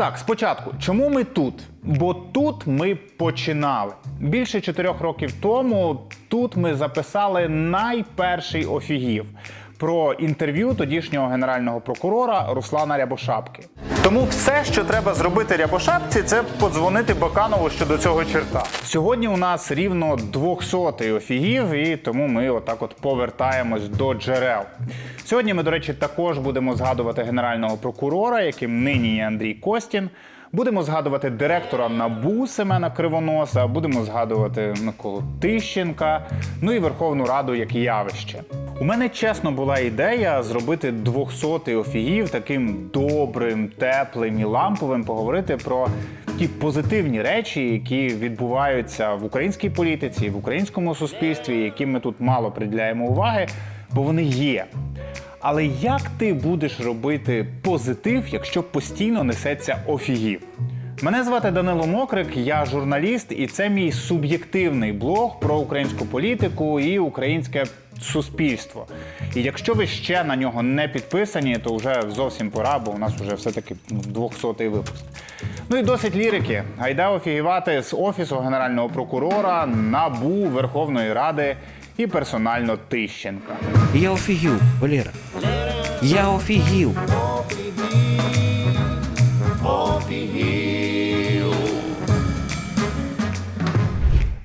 Так, спочатку, чому ми тут? Бо тут ми починали. Більше чотирьох років тому тут ми записали найперший офігів про інтерв'ю тодішнього генерального прокурора Руслана Рябошапки. Тому все, що треба зробити Рябошапці, це подзвонити Баканову щодо цього черта. Сьогодні у нас рівно 200-й офігів, і тому ми отак от повертаємось до джерел. Сьогодні ми, до речі, також будемо згадувати генерального прокурора, яким нині є Андрій Костін. Будемо згадувати директора НАБУ Семена Кривоноса, будемо згадувати Миколу Тищенка, ну і Верховну Раду як явище. У мене чесно була ідея зробити 200-й офігів таким добрим, теплим і ламповим, поговорити про ті позитивні речі, які відбуваються в українській політиці, в українському суспільстві, яким ми тут мало приділяємо уваги, бо вони є. Але як ти будеш робити позитив, якщо постійно несеться офігів? Мене звати Данило Мокрик, я журналіст, і це мій суб'єктивний блог про українську політику і українське суспільство. І якщо ви ще на нього не підписані, то вже зовсім пора, бо у нас вже все-таки 200-й випуск. Ну і досить лірики. Гайда офігівати з офісу генерального прокурора, набу Верховної Ради і персонально Тищенка. Я офігів, Валера. Я офігів.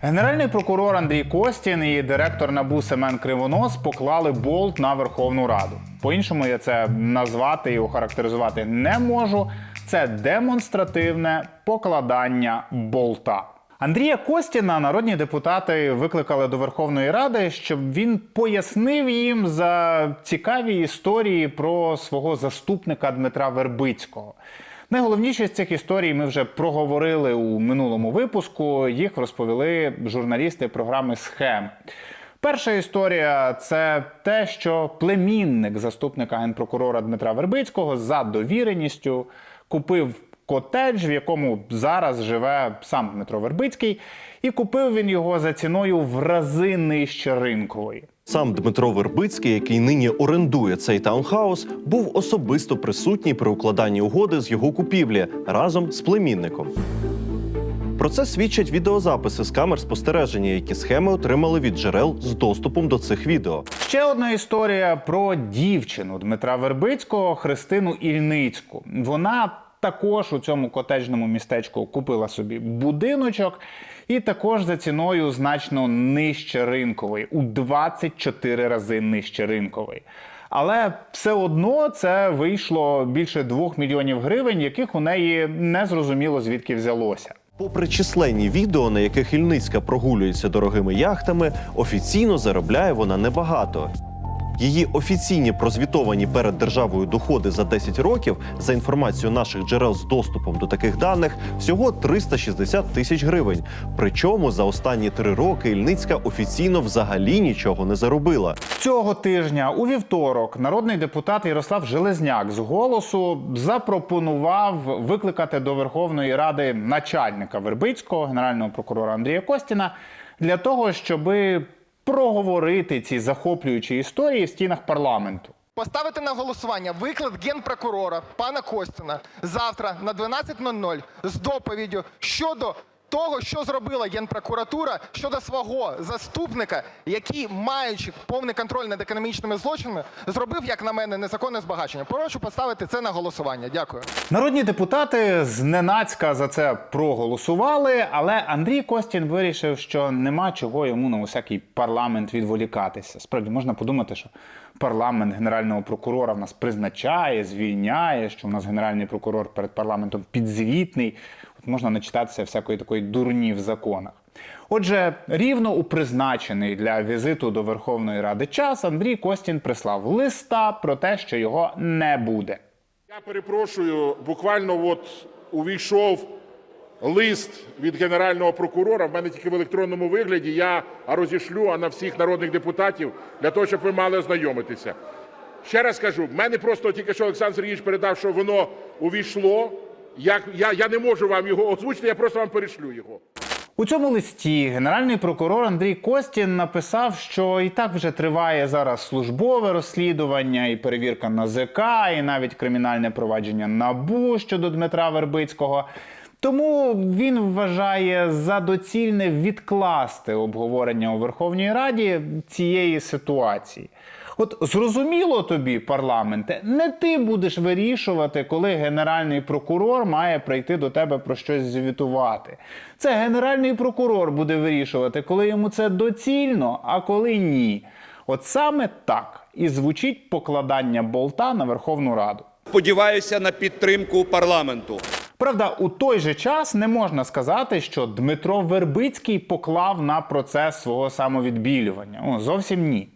Генеральний прокурор Андрій Костін і директор НАБУ Семен Кривонос поклали болт на Верховну Раду. По-іншому я це назвати і охарактеризувати не можу. Це демонстративне покладання болта. Андрія Костіна народні депутати викликали до Верховної Ради, щоб він пояснив їм за цікаві історії про свого заступника Дмитра Вербицького. Найголовніше з цих історій ми вже проговорили у минулому випуску. Їх розповіли журналісти програми Схем. Перша історія це те, що племінник заступника генпрокурора Дмитра Вербицького за довіреністю купив котедж, в якому зараз живе сам Дмитро Вербицький, і купив він його за ціною в рази нижче ринкової. Сам Дмитро Вербицький, який нині орендує цей таунхаус, був особисто присутній при укладанні угоди з його купівлі разом з племінником. Про це свідчать відеозаписи з камер спостереження, які схеми отримали від джерел з доступом до цих відео. Ще одна історія про дівчину Дмитра Вербицького Христину Ільницьку. Вона також у цьому котеджному містечку купила собі будиночок, і також за ціною значно нижче ринкової, у 24 рази нижче ринкової. Але все одно це вийшло більше 2 мільйонів гривень, яких у неї не зрозуміло звідки взялося. Попри численні відео, на яких Ільницька прогулюється дорогими яхтами, офіційно заробляє вона небагато. Її офіційні прозвітовані перед державою доходи за 10 років, за інформацією наших джерел з доступом до таких даних, всього 360 тисяч гривень. Причому за останні три роки Ільницька офіційно взагалі нічого не заробила. Цього тижня у вівторок народний депутат Ярослав Железняк з голосу запропонував викликати до Верховної Ради начальника Вербицького, генерального прокурора Андрія Костіна, для того, щоб проговорити ці захоплюючі історії в стінах парламенту. Поставити на голосування виклад генпрокурора пана Костіна завтра на 12.00 з доповіддю щодо того, що зробила генпрокуратура щодо свого заступника, який, маючи повний контроль над економічними злочинами, зробив, як на мене, незаконне збагачення. Прошу поставити це на голосування. Дякую. Народні депутати зненацька за це проголосували, але Андрій Костін вирішив, що нема чого йому на усякий парламент відволікатися. Справді можна подумати, що парламент генерального прокурора в нас призначає, звільняє, що у нас генеральний прокурор перед парламентом підзвітний. Можна начитатися всякої такої дурні в законах. Отже, рівно у призначений для візиту до Верховної Ради час Андрій Костін прислав листа про те, що його не буде. Я перепрошую, буквально от увійшов лист від генерального прокурора. В мене тільки в електронному вигляді. Я розішлю а на всіх народних депутатів для того, щоб ви мали ознайомитися. Ще раз кажу, в мене просто тільки що Олександр Сергійович передав, що воно увійшло. Я, я, не можу вам його озвучити, я просто вам перешлю його. У цьому листі генеральний прокурор Андрій Костін написав, що і так вже триває зараз службове розслідування, і перевірка НАЗК, і навіть кримінальне провадження НАБУ щодо Дмитра Вербицького. Тому він вважає за доцільне відкласти обговорення у Верховній Раді цієї ситуації. От зрозуміло тобі, парламенте, не ти будеш вирішувати, коли генеральний прокурор має прийти до тебе про щось звітувати. Це генеральний прокурор буде вирішувати, коли йому це доцільно, а коли ні. От саме так і звучить покладання болта на Верховну Раду. Сподіваюся на підтримку парламенту. Правда, у той же час не можна сказати, що Дмитро Вербицький поклав на процес свого самовідбілювання. О, зовсім ні.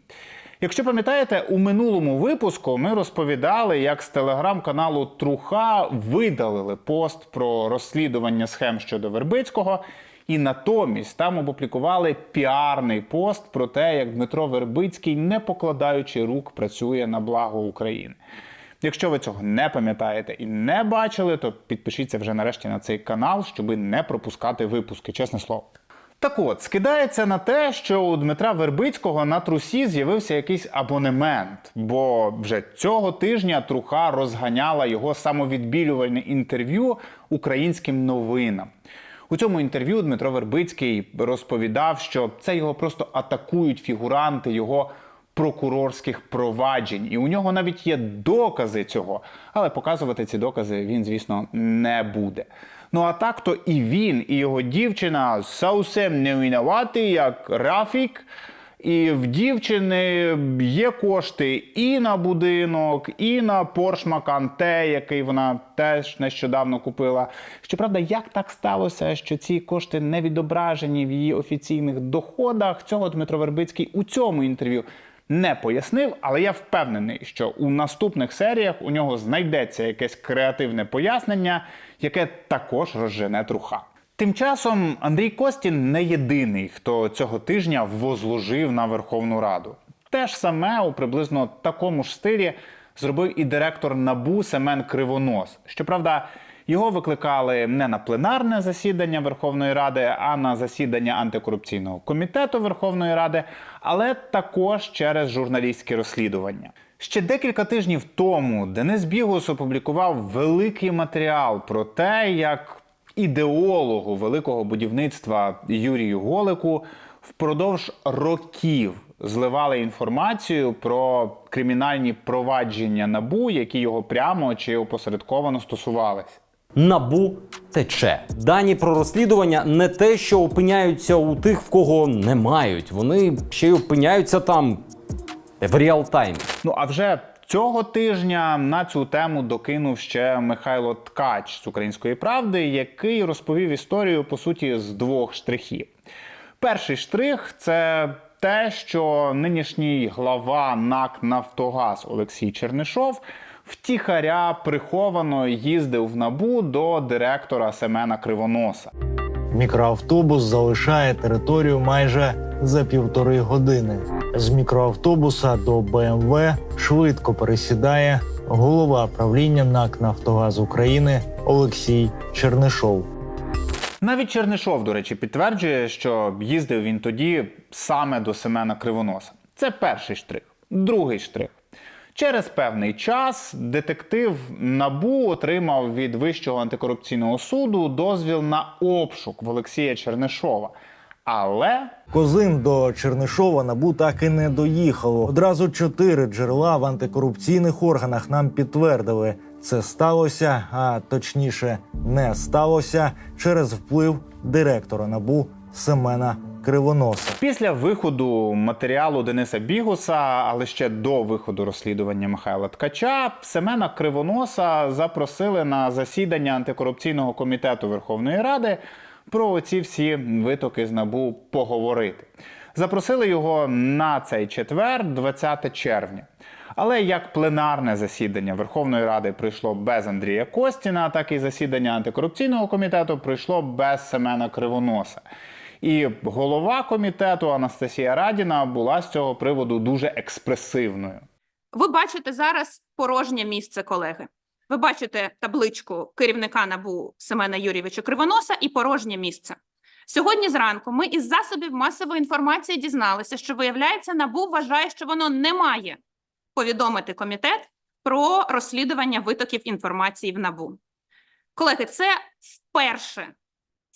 Якщо пам'ятаєте, у минулому випуску ми розповідали, як з телеграм-каналу Труха видалили пост про розслідування схем щодо Вербицького, і натомість там опублікували піарний пост про те, як Дмитро Вербицький, не покладаючи рук, працює на благо України. Якщо ви цього не пам'ятаєте і не бачили, то підпишіться вже нарешті на цей канал, щоби не пропускати випуски, чесне слово. Так от, скидається на те, що у Дмитра Вербицького на трусі з'явився якийсь абонемент, бо вже цього тижня труха розганяла його самовідбілювальне інтерв'ю українським новинам. У цьому інтерв'ю Дмитро Вербицький розповідав, що це його просто атакують фігуранти його прокурорських проваджень, і у нього навіть є докази цього, але показувати ці докази він, звісно, не буде. Ну а так то і він, і його дівчина зовсім не винуваті, як Рафік. І в дівчини є кошти і на будинок, і на Porsche Macan T, який вона теж нещодавно купила. Щоправда, як так сталося, що ці кошти не відображені в її офіційних доходах? Цього Дмитро Вербицький у цьому інтерв'ю не пояснив, але я впевнений, що у наступних серіях у нього знайдеться якесь креативне пояснення, яке також розжене труха. Тим часом Андрій Костін не єдиний, хто цього тижня возложив на Верховну Раду. Те ж саме у приблизно такому ж стилі зробив і директор НАБУ Семен Кривонос. Щоправда, його викликали не на пленарне засідання Верховної Ради, а на засідання антикорупційного комітету Верховної Ради, але також через журналістські розслідування. Ще декілька тижнів тому Денис Бігус опублікував великий матеріал про те, як ідеологу великого будівництва Юрію Голику впродовж років зливали інформацію про кримінальні провадження набу, які його прямо чи опосередковано стосувались. Набу тече. Дані про розслідування не те, що опиняються у тих, в кого не мають. Вони ще й опиняються там в реал-таймі. Ну а вже цього тижня на цю тему докинув ще Михайло Ткач з української правди, який розповів історію по суті з двох штрихів. Перший штрих це те, що нинішній глава НАК Нафтогаз Олексій Чернишов втіхаря приховано їздив в набу до директора Семена Кривоноса. Мікроавтобус залишає територію майже за півтори години. З мікроавтобуса до БМВ швидко пересідає голова правління НАК Нафтогаз України Олексій Чернишов. Навіть Чернишов, до речі, підтверджує, що їздив він тоді саме до Семена Кривоноса. Це перший штрих. Другий штрих. Через певний час детектив Набу отримав від Вищого антикорупційного суду дозвіл на обшук в Олексія Чернишова. Але Козин до Чернишова набу так і не доїхало. Одразу чотири джерела в антикорупційних органах нам підтвердили, це сталося, а точніше, не сталося через вплив директора набу Семена Кривоноса. Після виходу матеріалу Дениса Бігуса, але ще до виходу розслідування Михайла Ткача, Семена Кривоноса запросили на засідання антикорупційного комітету Верховної Ради про ці всі витоки з набу поговорити. Запросили його на цей четвер, 20 червня. Але як пленарне засідання Верховної Ради прийшло без Андрія Костіна, так і засідання антикорупційного комітету прийшло без Семена Кривоноса. І голова комітету Анастасія Радіна була з цього приводу дуже експресивною. Ви бачите зараз порожнє місце колеги. Ви бачите табличку керівника НАБУ Семена Юрійовича Кривоноса і порожнє місце. Сьогодні зранку ми із засобів масової інформації дізналися, що виявляється, НАБУ вважає, що воно не має повідомити комітет про розслідування витоків інформації в НАБУ. Колеги, це вперше,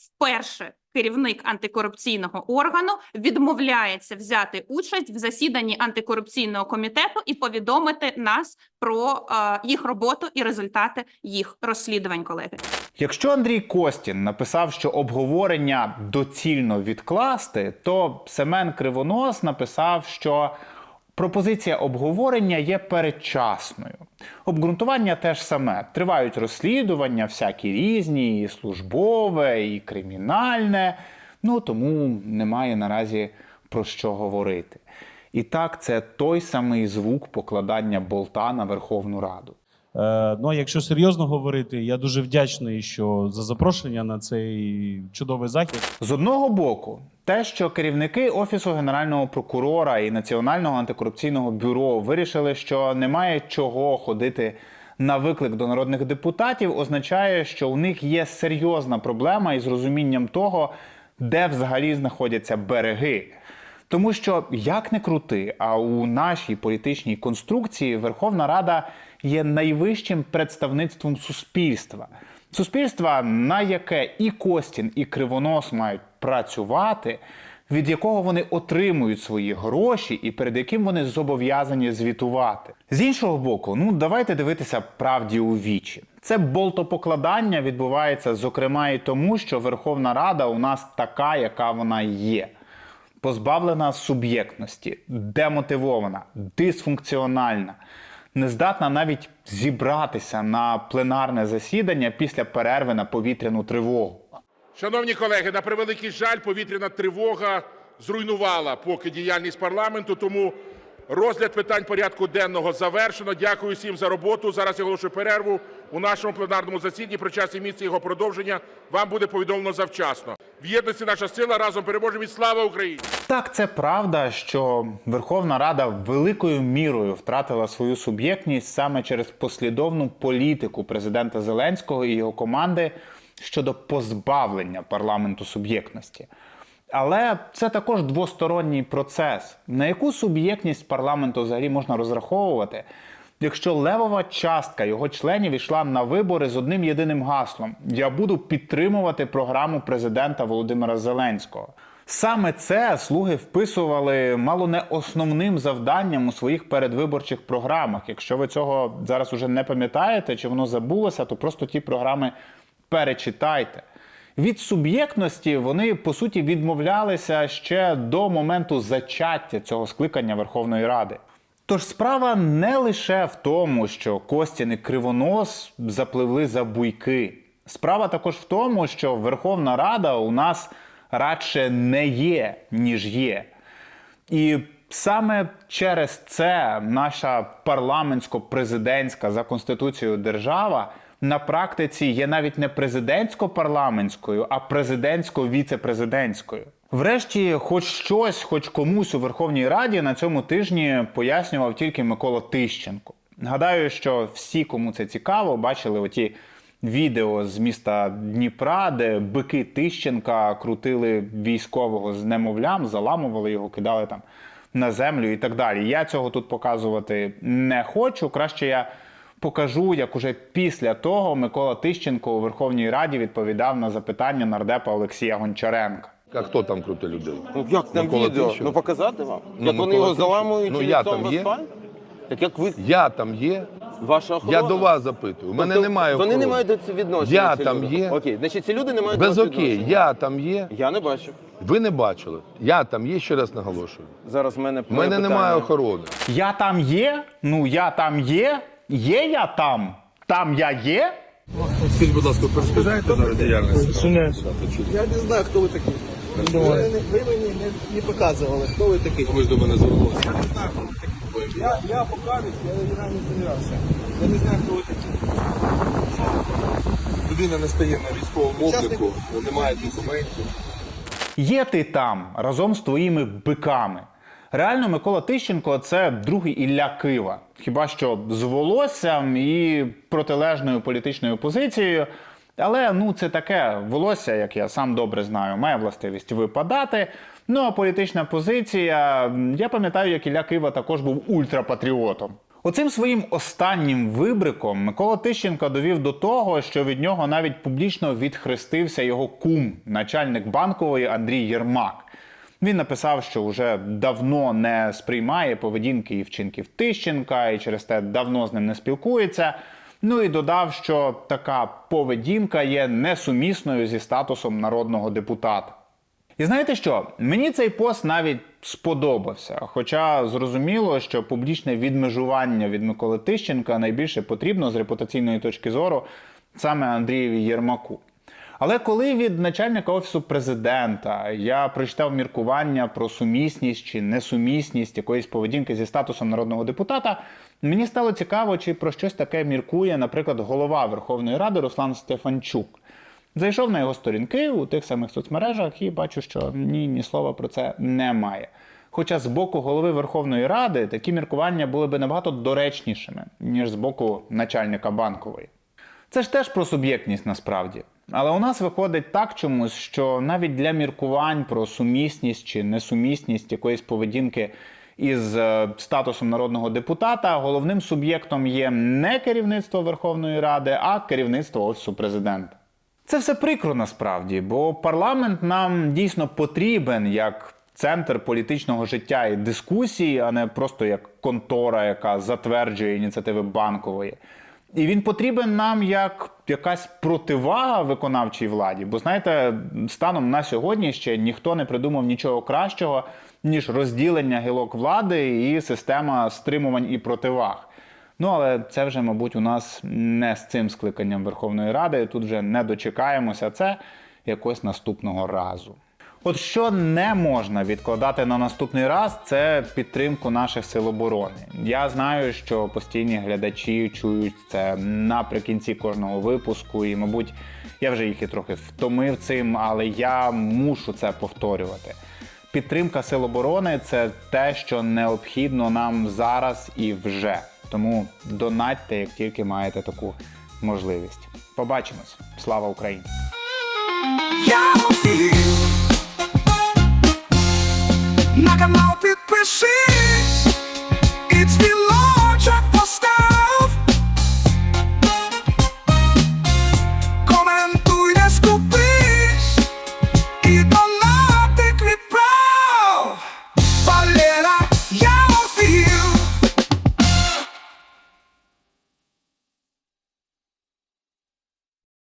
вперше керівник антикорупційного органу відмовляється взяти участь в засіданні антикорупційного комітету і повідомити нас про е, їх роботу і результати їх розслідувань, колеги. Якщо Андрій Костін написав, що обговорення доцільно відкласти, то Семен Кривонос написав, що пропозиція обговорення є передчасною. Обґрунтування теж саме. Тривають розслідування, всякі різні, і службове, і кримінальне. Ну тому немає наразі про що говорити. І так, це той самий звук покладання болта на Верховну Раду. Е, ну, а якщо серйозно говорити, я дуже вдячний, що за запрошення на цей чудовий захід. З одного боку, те, що керівники Офісу Генерального прокурора і Національного антикорупційного бюро вирішили, що немає чого ходити на виклик до народних депутатів, означає, що у них є серйозна проблема із розумінням того, де взагалі знаходяться береги. Тому що як не крути, а у нашій політичній конструкції Верховна Рада є найвищим представництвом суспільства. Суспільства, на яке і Костін, і Кривонос мають працювати, від якого вони отримують свої гроші і перед яким вони зобов'язані звітувати. З іншого боку, ну давайте дивитися правді у вічі. Це болтопокладання відбувається зокрема і тому, що Верховна Рада у нас така, яка вона є позбавлена суб'єктності, демотивована, дисфункціональна, не здатна навіть зібратися на пленарне засідання після перерви на повітряну тривогу. Шановні колеги, на превеликий жаль, повітряна тривога зруйнувала поки діяльність парламенту, тому розгляд питань порядку денного завершено. Дякую всім за роботу. Зараз я оголошую перерву у нашому пленарному засіданні. Про час і місце його продовження вам буде повідомлено завчасно. В єдності наша сила разом переможемо і слава Україні! Так, це правда, що Верховна Рада великою мірою втратила свою суб'єктність саме через послідовну політику президента Зеленського і його команди щодо позбавлення парламенту суб'єктності. Але це також двосторонній процес. На яку суб'єктність парламенту взагалі можна розраховувати, якщо левова частка його членів йшла на вибори з одним єдиним гаслом: Я буду підтримувати програму президента Володимира Зеленського. Саме це слуги вписували мало не основним завданням у своїх передвиборчих програмах. Якщо ви цього зараз уже не пам'ятаєте чи воно забулося, то просто ті програми перечитайте. Від суб'єктності вони по суті відмовлялися ще до моменту зачаття цього скликання Верховної Ради. Тож справа не лише в тому, що Костін і Кривонос запливли за буйки. Справа також в тому, що Верховна Рада у нас радше не є, ніж є. І саме через це наша парламентсько-президентська за конституцією держава на практиці є навіть не президентсько-парламентською, а президентсько-віцепрезидентською. Врешті, хоч щось, хоч комусь у Верховній Раді на цьому тижні пояснював тільки Микола Тищенко. Гадаю, що всі, кому це цікаво, бачили оті відео з міста Дніпра, де бики Тищенка крутили військового з немовлям, заламували його, кидали там на землю і так далі. Я цього тут показувати не хочу. Краще я покажу, як уже після того Микола Тищенко у Верховній Раді відповідав на запитання нардепа Олексія Гончаренка. А хто там крутить людей? Ну як там Микола відео? Тищенко. Ну показати вам? Ну, як вони Микола його Тищенко. заламують Ну, і я там є? Так як ви Я там є. ваша охорона? Я до вас запитую. У мене Тобто немає Вони не охорони. мають до цього відношення. Я ці там люди? є. Окей, значить ці люди не мають Без до вас окей, відношення. я там є. Я не бачив. Ви не бачили. Я там є, ще раз наголошую. Зараз в мене У мене немає охорони. Я там є? Ну я там є? Є я там? Там я є? Скажіть, будь ласка, перешкоджаєте зараз діяльність? Я не знаю, хто ви такі. Ви, ви мені не, не показували, хто ви такий. Ви ж до мене звернулися. Я, я покажусь, я не замірався. Я не знаю, хто ви такі. Людина не стає на військовому обліку, немає документів. Є ти там разом з твоїми биками. Реально, Микола Тищенко це другий Ілля Кива. Хіба що з волоссям і протилежною політичною позицією, Але ну це таке волосся, як я сам добре знаю, має властивість випадати. Ну а політична позиція. Я пам'ятаю, як Ілля Кива також був ультрапатріотом. Оцим своїм останнім вибриком Микола Тищенко довів до того, що від нього навіть публічно відхрестився його кум, начальник банкової Андрій Єрмак. Він написав, що вже давно не сприймає поведінки і вчинків Тищенка, і через те давно з ним не спілкується. Ну і додав, що така поведінка є несумісною зі статусом народного депутата. І знаєте що? Мені цей пост навіть сподобався. Хоча зрозуміло, що публічне відмежування від Миколи Тищенка найбільше потрібно з репутаційної точки зору саме Андрієві Єрмаку. Але коли від начальника офісу президента я прочитав міркування про сумісність чи несумісність якоїсь поведінки зі статусом народного депутата, мені стало цікаво, чи про щось таке міркує, наприклад, голова Верховної Ради Руслан Стефанчук. Зайшов на його сторінки у тих самих соцмережах і бачу, що ні, ні слова про це немає. Хоча з боку голови Верховної Ради такі міркування були би набагато доречнішими, ніж з боку начальника банкової. Це ж теж про суб'єктність насправді. Але у нас виходить так чомусь, що навіть для міркувань про сумісність чи несумісність якоїсь поведінки із е, статусом народного депутата головним суб'єктом є не керівництво Верховної Ради, а керівництво Офісу президента. Це все прикро насправді, бо парламент нам дійсно потрібен як центр політичного життя і дискусії, а не просто як контора, яка затверджує ініціативи банкової. І він потрібен нам як якась противага виконавчій владі. Бо знаєте, станом на сьогодні ще ніхто не придумав нічого кращого, ніж розділення гілок влади і система стримувань і противаг. Ну, але це вже, мабуть, у нас не з цим скликанням Верховної Ради. Тут вже не дочекаємося це якось наступного разу. От що не можна відкладати на наступний раз, це підтримку наших сил оборони. Я знаю, що постійні глядачі чують це наприкінці кожного випуску, і, мабуть, я вже їх і трохи втомив цим, але я мушу це повторювати. Підтримка сил оборони це те, що необхідно нам зараз і вже. Тому донатьте, як тільки маєте таку можливість. Побачимось! Слава Україні! на канал ну, підпишись.